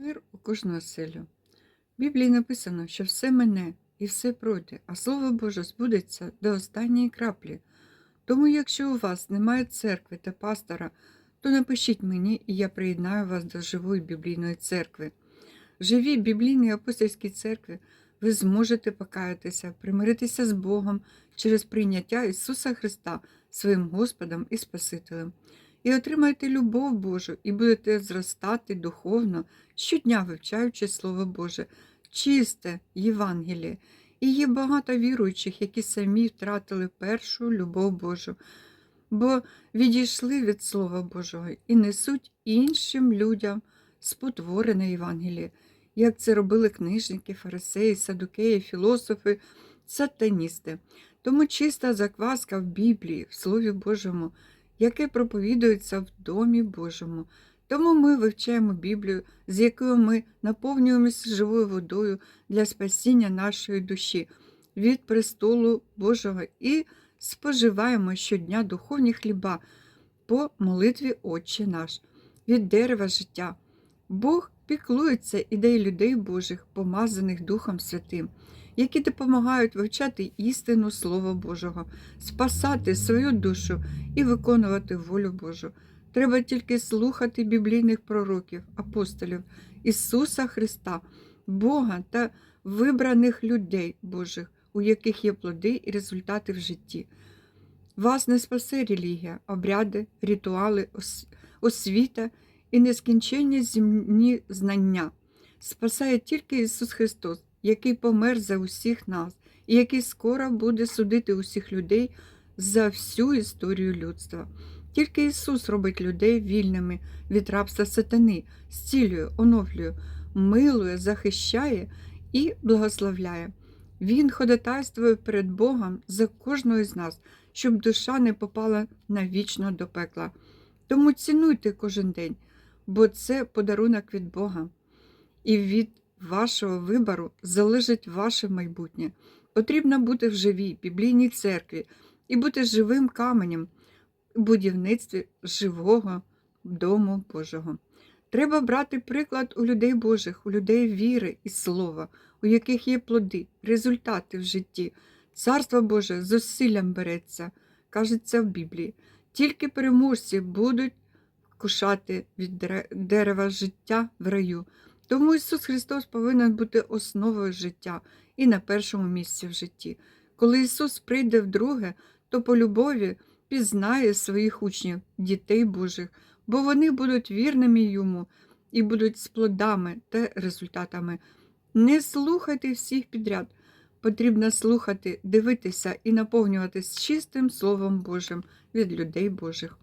Мир у кожну оселю. В Біблії написано, що все мене і все пройде, а Слово Боже збудеться до останньої краплі. Тому, якщо у вас немає церкви та пастора, то напишіть мені, і я приєднаю вас до живої біблійної церкви. В живій біблійній апостольській церкві ви зможете покаятися, примиритися з Богом через прийняття Ісуса Христа своїм Господом і Спасителем. І отримаєте любов Божу, і будете зростати духовно, щодня вивчаючи Слово Боже, чисте Євангеліє. І є багато віруючих, які самі втратили першу любов Божу, бо відійшли від Слова Божого і несуть іншим людям спотворене Євангеліє, як це робили книжники, фарисеї, садукеї, філософи, сатаністи. Тому чиста закваска в Біблії, в Слові Божому, яке проповідується в Домі Божому. Тому ми вивчаємо Біблію, з якою ми наповнюємося живою водою для спасіння нашої душі від престолу Божого і споживаємо щодня духовні хліба по молитві Отче наш, від дерева життя. Бог піклується ідей людей Божих, помазаних Духом Святим, які допомагають вивчати істину Слова Божого, спасати свою душу і виконувати волю Божу. Треба тільки слухати біблійних пророків, апостолів, Ісуса Христа, Бога та вибраних людей Божих, у яких є плоди і результати в житті. Вас не спасе релігія, обряди, ритуали, освіта і нескінченні земні знання. Спасає тільки Ісус Христос, який помер за усіх нас, і який скоро буде судити усіх людей за всю історію людства. Тільки Ісус робить людей вільними від рабства сатани, зцілює, оновлює, милує, захищає і благословляє. Він ходатайствує перед Богом за кожного з нас, щоб душа не попала навічно до пекла. Тому цінуйте кожен день, бо це подарунок від Бога. І від вашого вибору залежить ваше майбутнє. Потрібно бути в живій біблійній церкві і бути живим каменем у будівництві живого дому Божого. Треба брати приклад у людей Божих, у людей віри і слова, у яких є плоди, результати в житті. Царство Боже зусиллям береться, кажеться в Біблії. Тільки переможці будуть кушати від дерева життя в раю. Тому Ісус Христос повинен бути основою життя і на першому місці в житті. Коли Ісус прийде вдруге, то по любові пізнає своїх учнів, дітей Божих, бо вони будуть вірними йому і будуть з плодами та результатами. Не слухайте всіх підряд. Потрібно слухати, дивитися і наповнюватись чистим Словом Божим від людей Божих.